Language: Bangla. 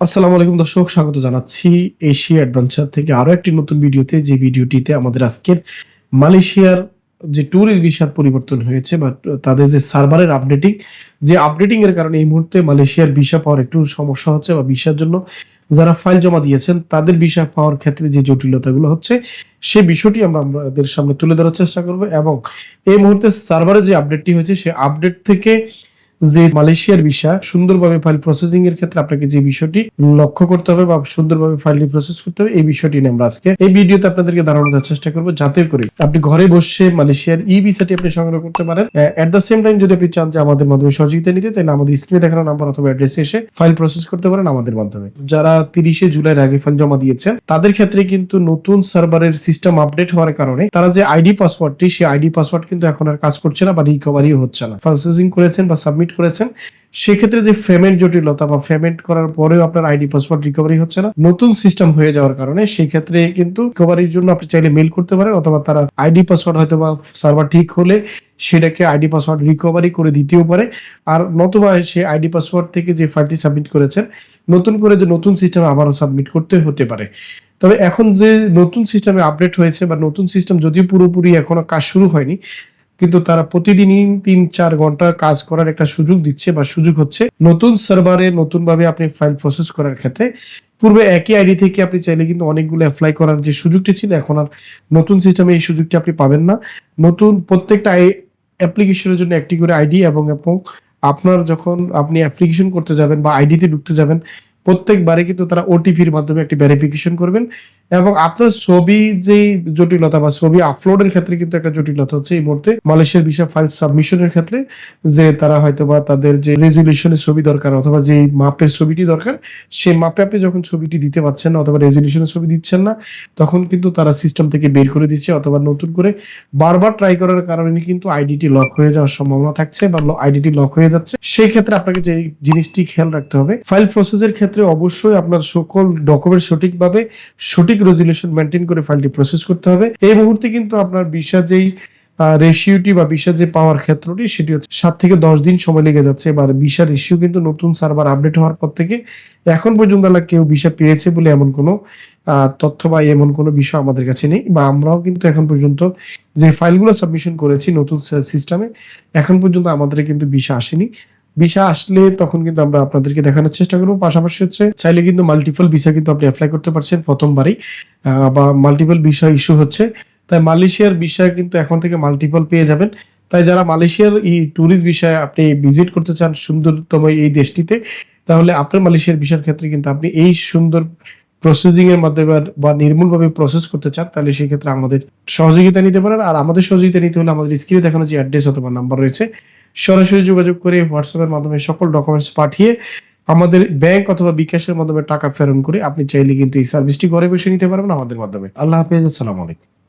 আসসালামু আলাইকুম দর্শক, স্বাগত জানাচ্ছি এশিয়া অ্যাডভেঞ্চার থেকে আরও একটি নতুন ভিডিওতে। যে ভিডিওটিতে আমাদের আজকের মালয়েশিয়ার যে ট্যুরিস্ট ভিসার পরিবর্তন হয়েছে বা তাদের যে সার্ভারের আপডেটিং যে আপডেটিং এর কারণে এই মুহূর্তে মালয়েশিয়ার ভিসা পাওয়ার একটু সমস্যা হচ্ছে বা ভিসার জন্য যারা ফাইল জমা দিয়েছেন, তাদের ভিসা পাওয়ার ক্ষেত্রে যে জটিলতাগুলো হচ্ছে সেই বিষয়টি আমরা আমাদের সামনে তুলে ধরার চেষ্টা করব এবং এই মুহূর্তে সার্ভারে যে আপডেটটি হয়েছে সেই আপডেট থেকে যে মালয়েশিয়ার ভিসা সুন্দরভাবে ফাইল প্রসেসিং এর ক্ষেত্রে আপনাকে যে বিষয়টি লক্ষ্য করতে হবে বা সুন্দরভাবে ফাইলটি প্রসেস করতে হবে, এই বিষয়টি নিয়ে আমরা আজকে এই ভিডিওতে আপনাদেরকে ধারণা দেওয়ার চেষ্টা করব। যাতে করে আপনি ঘরে বসে মালয়েশিয়ার ই ভিসাটি আপনি সংগ্রহ করতে পারেন। এট দ্য সেম টাইম যদি আপনি চান যে আমাদের মাধ্যমে সহযোগিতা নিতে, তাহলে আমাদের স্ক্রিনে দেখানো নাম্বার অথবা অ্যাড্রেসে এসে ফাইল প্রসেস করতে পারেন আমাদের মাধ্যমে। যারা তিরিশে জুলাইয়ের আগে ফাইল জমা দিয়েছেন, তাদের ক্ষেত্রে কিন্তু নতুন সার্ভারের সিস্টেম আপডেট হওয়ার কারণে তারা যে আইডি পাসওয়ার্ডটি সেই আইডি পাসওয়ার্ড কিন্তু এখন আর কাজ করছে না বা রিকভারিও হচ্ছে না। প্রসেসিং করেছেন বা সাবমিট করেছেন। সেক্ষেত্রে যে পেমেন্ট জটিলতা বা পেমেন্ট করার পরেও আপনার আইডি, পাসওয়ার্ড রিকভারি হচ্ছে না। নতুন সিস্টেম হয়ে যাওয়ার কারণে সেই ক্ষেত্রে কিন্তু রিকভারির জন্য আপনি চাইলে মেল করতে পারেন অথবা তারা আইডি, পাসওয়ার্ড হয়তো বা সার্ভার ঠিক হলে সেটাকে আইডি, পাসওয়ার্ড রিকভারি করে দিতেও পারে। আর নতুবা সেই আইডি, পাসওয়ার্ড থেকে যে ফাইলটি সাবমিট করেছেন, নতুন করে যে নতুন সিস্টেম আবারও সাবমিট করতে হতে পারে। তবে এখন যে নতুন সিস্টেমে আপডেট হয়েছে বা নতুন সিস্টেম যদিও পুরোপুরি এখনও কাজ শুরু হয়নি কিন্তু তারা প্রতিদিনই তিন, চার ঘণ্টা কাজ করার একটা সুযোগ দিচ্ছে বা সুযোগ হচ্ছে নতুন সার্ভারে নতুন ভাবে আপনি ফাইল প্রসেস করার ক্ষেত্রে। পূর্বে একই আইডি থেকে আপনি চাইলে কিন্তু অনেকগুলো অ্যাপ্লাই করার যে সুযোগটি ছিল, এখন আর নতুন সিস্টেমে এই সুযোগটি আপনি পাবেন না। নতুন প্রত্যেকটা অ্যাপ্লিকেশনের জন্য একটি করে আইডি এবং এবং আপনার যখন আপনি অ্যাপ্লিকেশন করতে যাবেন বা আইডিতে ঢুকতে যাবেন প্রত্যেকবারে কিন্তু তারা ওটিপির মাধ্যমে একটি ভেরিফিকেশন করবেন এবং আপনার ছবি যে জটিলতা বা ছবি আপলোডের ক্ষেত্রে কিন্তু একটা জটিলতা হচ্ছে এই মুহূর্তে মালয়েশিয়ার ভিসা ফাইল সাবমিশনের ক্ষেত্রে যে তারা হয়তো বা তাদের যে রেজলিউশনের ছবি দরকার অথবা যে মাপের ছবিটি দরকার, সেই মাপে আপনি যখন ছবিটি দিতে পারছেন না অথবা রেজলিউশনের ছবি দিচ্ছেন না, তখন কিন্তু তারা সিস্টেম থেকে বের করে দিচ্ছে অথবা নতুন করে বারবার ট্রাই করার কারণে কিন্তু আইডিটি লক হয়ে যাওয়ার সম্ভাবনা থাকছে বা আইডিটি লক হয়ে যাচ্ছে। সেই ক্ষেত্রে আপনাকে যে জিনিসটি খেয়াল রাখতে হবে ফাইল প্রসেসের ক্ষেত্রে অবশ্যই আপনার সকল ডকুমেন্ট সঠিকভাবে, সঠিক রেজুলেশন মেনটেন করে ফাইলটি প্রসেস করতে হবে। এই মুহূর্তে কিন্তু আপনার ভিসা যেই রেশিওটি বা ভিসা যে পাওয়ার ক্ষেত্রটি, সেটি হচ্ছে সাত থেকে দশ দিন সময় লেগে যাচ্ছে। এবার ভিসা রেশিও কিন্তু নতুন সার্ভার আপডেট হওয়ার পর থেকে এখন পর্যন্ত কেউ ভিসা পেয়েছে বলে এমন কোনো তথ্য বা এমন কোনো বিষয় আমাদের কাছে নেই। বা আমরাও কিন্তু এখন পর্যন্ত যে ফাইলগুলো সাবমিশন করেছি নতুন সিস্টেমে এখন পর্যন্ত আমাদের কিন্তু ভিসা আসেনি। ভিসা আসলে তখন কিন্তু আমরা আপনাদেরকে দেখানোর চেষ্টা করব। পাশাপাশি হচ্ছে, চাইলে কিন্তু মাল্টিপল ভিসা কিন্তু আপনি অ্যাপ্লাই করতে পারছেন প্রথমবারই। বা মাল্টিপল ভিসা ইস্যু হচ্ছে। তাই মালয়েশিয়ার বিষয় কিন্তু এখন থেকে মাল্টিপল পেয়ে যাবেন। তাই যারা মালয়েশিয়ার এই ট্যুরিস্ট বিষয়ে আপনি ভিজিট করতে চান সুন্দরতম এই দেশটিতে, তাহলে আপনার মালয়েশিয়ার বিষয়ের ক্ষেত্রে কিন্তু আপনি এই সুন্দর প্রসেসিং এর মাধ্যমে বা নির্মূলভাবে প্রসেস করতে চান, তাহলে সেই ক্ষেত্রে আমাদের সহযোগিতা নিতে পারেন। আর আমাদের সহযোগিতা নিতে হলে আমাদের স্ক্রিনে দেখানো যে অ্যাড্রেস অথবা নাম্বার রয়েছে সরাসরি যোগাযোগ করে হোয়াটসঅ্যাপের মাধ্যমে সকল ডকুমেন্টস পাঠিয়ে আমাদের ব্যাংক অথবা বিকাশের মাধ্যমে টাকা প্রেরণ করে আপনি চাইলে কিন্তু এই সার্ভিসটি ঘরে বসে নিতে পারবেন আমাদের মাধ্যমে। আল্লাহ হাফিজ, আসসালামু আলাইকুম।